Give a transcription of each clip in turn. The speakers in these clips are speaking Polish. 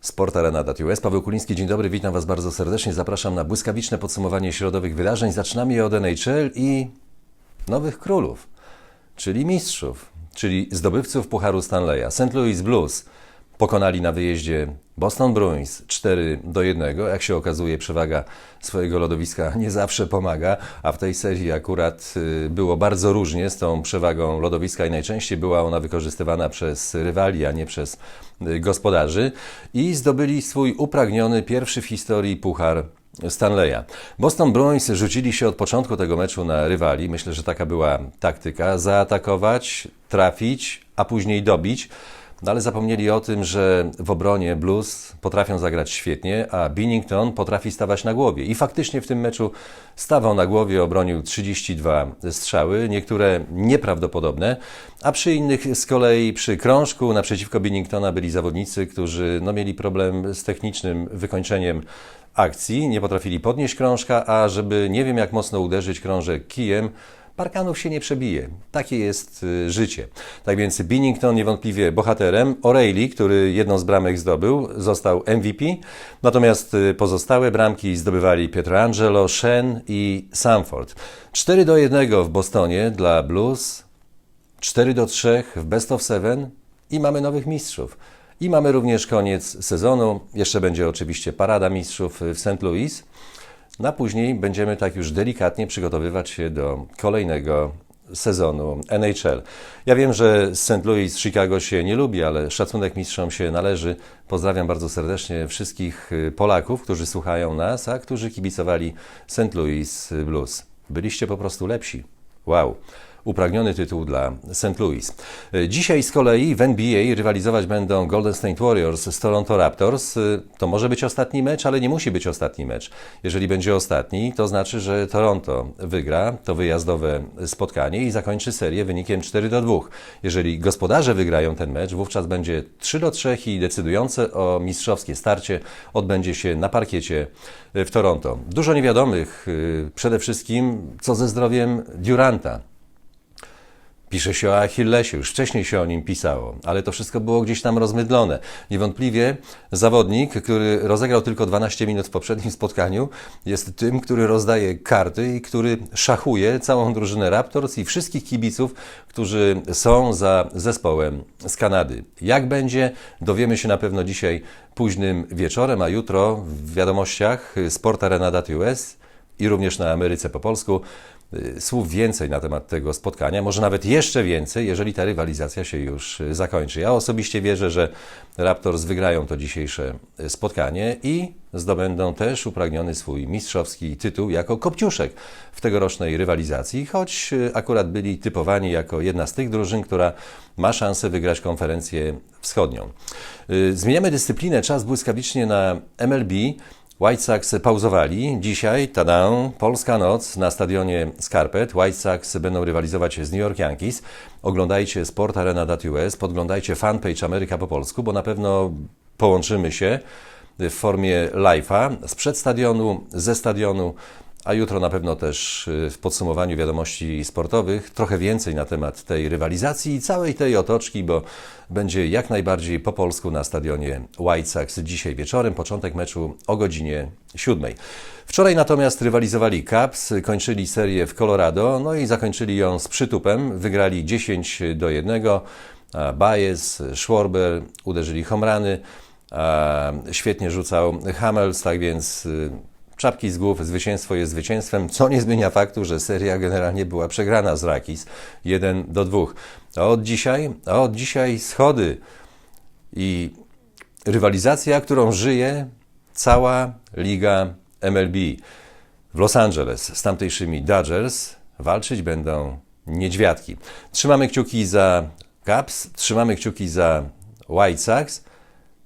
Sport Arena.us. Paweł Kuliński, dzień dobry, witam Was bardzo serdecznie. Zapraszam na błyskawiczne podsumowanie środowych wydarzeń. Zaczynamy je od NHL i nowych królów, czyli mistrzów, czyli zdobywców Pucharu Stanleya. St. Louis Blues pokonali na wyjeździe Boston Bruins 4 do 1. Jak się okazuje, przewaga swojego lodowiska nie zawsze pomaga, a w tej serii akurat y, było bardzo różnie z tą przewagą lodowiska i najczęściej była ona wykorzystywana przez rywali, a nie przez y, gospodarzy i zdobyli swój upragniony pierwszy w historii puchar Stanleya. Boston Bruins rzucili się od początku tego meczu na rywali. Myślę, że taka była taktyka. Zaatakować, trafić, a później dobić. No ale zapomnieli o tym, że w obronie Blues potrafią zagrać świetnie, a Binnington potrafi stawać na głowie. I faktycznie w tym meczu stawał na głowie, obronił 32 strzały, niektóre nieprawdopodobne, a przy innych z kolei przy krążku naprzeciwko Binningtona byli zawodnicy, którzy no, mieli problem z technicznym wykończeniem akcji, nie potrafili podnieść krążka, a żeby nie wiem jak mocno uderzyć krążek kijem, Parkanów się nie przebije. Takie jest y, życie. Tak więc Binnington niewątpliwie bohaterem. O'Reilly, który jedną z bramek zdobył, został MVP. Natomiast y, pozostałe bramki zdobywali Pietrangelo, Shen i Sanford. 4 do 1 w Bostonie dla Blues, 4 do 3 w Best of Seven i mamy nowych mistrzów. I mamy również koniec sezonu. Jeszcze będzie oczywiście parada mistrzów w St. Louis. No a później będziemy tak już delikatnie przygotowywać się do kolejnego sezonu NHL. Ja wiem, że St. Louis, Chicago się nie lubi, ale szacunek mistrzom się należy. Pozdrawiam bardzo serdecznie wszystkich y, Polaków, którzy słuchają nas, a którzy kibicowali St. Louis Blues. Byliście po prostu lepsi. Wow upragniony tytuł dla St. Louis. Dzisiaj z kolei w NBA rywalizować będą Golden State Warriors z Toronto Raptors. To może być ostatni mecz, ale nie musi być ostatni mecz. Jeżeli będzie ostatni, to znaczy, że Toronto wygra to wyjazdowe spotkanie i zakończy serię wynikiem 4 do 2. Jeżeli gospodarze wygrają ten mecz, wówczas będzie 3 do 3 i decydujące o mistrzowskie starcie odbędzie się na parkiecie w Toronto. Dużo niewiadomych, przede wszystkim co ze zdrowiem Duranta. Pisze się o Achillesie, już wcześniej się o nim pisało, ale to wszystko było gdzieś tam rozmydlone. Niewątpliwie zawodnik, który rozegrał tylko 12 minut w poprzednim spotkaniu, jest tym, który rozdaje karty i który szachuje całą drużynę Raptors i wszystkich kibiców, którzy są za zespołem z Kanady. Jak będzie, dowiemy się na pewno dzisiaj późnym wieczorem, a jutro w wiadomościach Sport Arena.us i również na Ameryce po polsku słów więcej na temat tego spotkania, może nawet jeszcze więcej, jeżeli ta rywalizacja się już y, zakończy. Ja osobiście wierzę, że Raptors wygrają to dzisiejsze y, spotkanie i zdobędą też upragniony swój mistrzowski tytuł jako kopciuszek w tegorocznej rywalizacji, choć akurat byli typowani jako jedna z tych drużyn, która ma szansę wygrać konferencję wschodnią. Zmieniamy dyscyplinę, czas błyskawicznie na MLB. White Sox pauzowali. Dzisiaj, tada, polska noc na stadionie Scarpet. White Sox będą rywalizować z New York Yankees. Oglądajcie Sport Arena.us, podglądajcie fanpage Ameryka po polsku, bo na pewno połączymy się w formie live'a sprzed stadionu, ze stadionu, a jutro na pewno też y, w podsumowaniu wiadomości sportowych trochę więcej na temat tej rywalizacji i całej tej otoczki, bo będzie jak najbardziej po polsku na stadionie White Sox dzisiaj wieczorem, początek meczu o godzinie 7. Wczoraj natomiast rywalizowali Cubs, kończyli serię w Colorado, no i zakończyli ją z przytupem, wygrali 10 do 1. Baez, Schwarber uderzyli homrany, świetnie rzucał Hamels, tak więc y, czapki z głów, zwycięstwo jest zwycięstwem, co nie zmienia faktu, że seria generalnie była przegrana z Rakis 1 do 2. A od dzisiaj, a od dzisiaj schody i rywalizacja, którą żyje cała liga MLB. W Los Angeles z tamtejszymi Dodgers walczyć będą niedźwiadki. Trzymamy kciuki za Cubs, trzymamy kciuki za White Sox,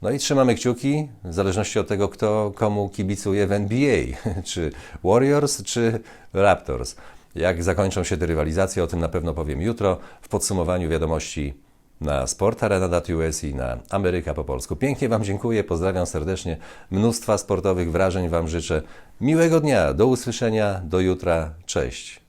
no i trzymamy kciuki, w zależności od tego, kto komu kibicuje w NBA, czy Warriors, czy Raptors. Jak zakończą się te rywalizacje, o tym na pewno powiem jutro w podsumowaniu wiadomości na sportarena.us i na Ameryka po polsku. Pięknie Wam dziękuję, pozdrawiam serdecznie, mnóstwa sportowych wrażeń Wam życzę. Miłego dnia, do usłyszenia, do jutra, cześć.